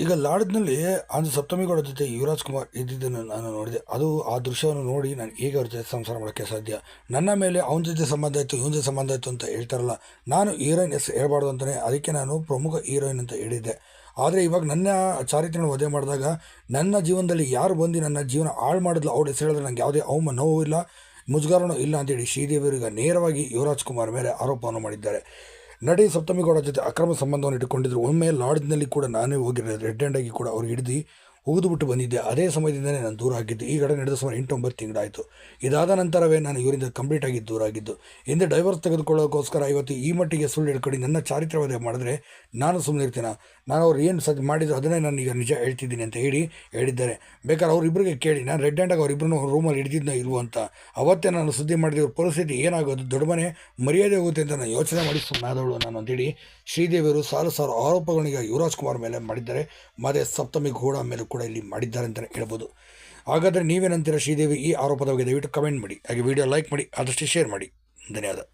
ಈಗ ಲಾಡ್ಜ್‌ನಲ್ಲಿ ಅಂದು ಸಪ್ತಮಿಗೌಡ ಜೊತೆ ಯುವರಾಜ್ ಕುಮಾರ್ ಇದ್ದಿದ್ದನ್ನು ನಾನು ನೋಡಿದೆ. ಅದು ಆ ದೃಶ್ಯವನ್ನು ನೋಡಿ ನಾನು ಈಗ ಅವ್ರ ಜೊತೆ ಸಂಸಾರ ಮಾಡೋಕ್ಕೆ ಸಾಧ್ಯ? ನನ್ನ ಮೇಲೆ ಅವನ ಜೊತೆ ಸಂಬಂಧ ಇತ್ತು, ಇವನ ಜೊತೆ ಸಂಬಂಧ ಇತ್ತು ಅಂತ ಹೇಳ್ತಾರಲ್ಲ. ನಾನು ಹೀರೋಯಿನ್ ಎಸ್ ಹೇಳ್ಬಾರ್ದು ಅಂತಲೇ ಅದಕ್ಕೆ ನಾನು ಪ್ರಮುಖ ಹೀರೋಯಿನ್ ಅಂತ ಹೇಳಿದ್ದೆ. ಆದರೆ ಇವಾಗ ನನ್ನ ಚಾರಿತ್ರ್ಯನ ವಧೆ ಮಾಡಿದಾಗ ನನ್ನ ಜೀವನದಲ್ಲಿ ಯಾರು ಬಂದು ನನ್ನ ಜೀವನ ಹಾಳು ಮಾಡಿದ್ಲು ಅವ್ರ ಹೆಸರು ಹೇಳಿದ್ರೆ ನನಗೆ ಯಾವುದೇ ಅವಮ ನೋವು ಇಲ್ಲ, ಮುಜುಗಾರನೂ ಇಲ್ಲ ಅಂತೇಳಿ ಶ್ರೀದೇವಿಯವರಿಗೆ ನೇರವಾಗಿ ಯುವರಾಜ್ ಕುಮಾರ್ ಮೇಲೆ ಆರೋಪವನ್ನು ಮಾಡಿದ್ದಾರೆ. ನಟಿ ಸಪ್ತಮಿಗೌಡ ಜೊತೆ ಅಕ್ರಮ ಸಂಬಂಧವನ್ನು ಇಟ್ಟುಕೊಂಡಿದ್ರು. ಒಮ್ಮೆ ಲಾಡ್ಜ್‌ನಲ್ಲಿ ಕೂಡ ನಾನೇ ಹೋಗಿ ರೆಡ್ ಹ್ಯಾಂಡ್ ಆಗಿ ಕೂಡ ಅವ್ರಿಗೆ ಹಿಡಿದು ಒಗೆದುಬಿಟ್ಟು ಬಂದಿದ್ದೆ. ಅದೇ ಸಮಯದಿಂದಲೇ ನಾನು ದೂರ ಆಗಿದ್ದು. ಈ ಘಟನೆ ನಡೆದು ಸುಮಾರು ಎಂಟು ಒಂಬತ್ತು ತಿಂಗಳಾಯಿತು. ಇದಾದ ನಂತರವೇ ನಾನು ಇವರಿಂದ ಕಂಪ್ಲೀಟ್ ಆಗಿ ದೂರ ಆಗಿದ್ದು. ಹಿಂದೆ ಡೈವರ್ಸ್ ತೆಗೆದುಕೊಳ್ಳೋಕ್ಕೋಸ್ಕರ ಇವತ್ತು ಈ ಮಟ್ಟಿಗೆ ಸುಳ್ಳು ಹೇಳ್ಕೊಂಡು ನನ್ನ ಚಾರಿತ್ರ್ಯವಾದ ಮಾಡಿದ್ರೆ ನಾನು ಸುಮ್ಮನೆ ಇರ್ತೀನಿ ನಾನು ಅವ್ರು ಏನು ಸದ್ ಮಾಡಿದ್ರು ಅದನ್ನೇ ನಾನು ಈಗ ನಿಜ ಹೇಳ್ತಿದ್ದೀನಿ ಅಂತ ಹೇಳಿ ಹೇಳಿದ್ದಾರೆ. ಬೇಕಾದ್ರೆ ಅವರಿಬ್ಬರಿಗೆ ಕೇಳಿ, ನಾನು ರೆಡ್ ಆ್ಯಂಡಾಗಿ ಆಗಿ ಅವರಿಬ್ಬರನ್ನೂ ರೂಮಲ್ಲಿ ಹಿಡಿದಿದ್ದನ್ನ ಇಲ್ವೋ ಅಂತ. ಅವತ್ತೇ ನಾನು ಸುದ್ದಿ ಮಾಡಿದ, ಇವ್ರ ಪರಿಸ್ಥಿತಿ ಏನಾಗೋದು? ದೊಡ್ಡ ಮನೆ ಮರ್ಯಾದೆ ಹೋಗುತ್ತೆ ಅಂತ ನಾನು ಯೋಚನೆ ಮಾಡಿ ಸುಮ್ಮನಾದವಳು ನಾನು ಅಂತೇಳಿ ಶ್ರೀದೇವಿಯವರು ಸಾವಿರ ಸಾವಿರ ಆರೋಪಗಳಿಗೆ ಯುವರಾಜ್ ಕುಮಾರ್ ಮೇಲೆ ಮಾಡಿದ್ದಾರೆ. ಮತ್ತೆ ಸಪ್ತಮಿ ಗೌಡ ಮೇಲೂ ಕೂಡ ಇಲ್ಲಿ ಮಾಡಿದ್ದಾರೆ ಅಂತಲೇ ಹೇಳ್ಬೋದು. ಹಾಗಾದರೆ ನೀವೇನಂತೀರ ಶ್ರೀದೇವಿ ಈ ಆರೋಪದ ಬಗ್ಗೆ ದಯವಿಟ್ಟು ಕಮೆಂಟ್ ಮಾಡಿ. ಹಾಗೆ ವಿಡಿಯೋ ಲೈಕ್ ಮಾಡಿ, ಆದಷ್ಟು ಶೇರ್ ಮಾಡಿ. ಧನ್ಯವಾದ.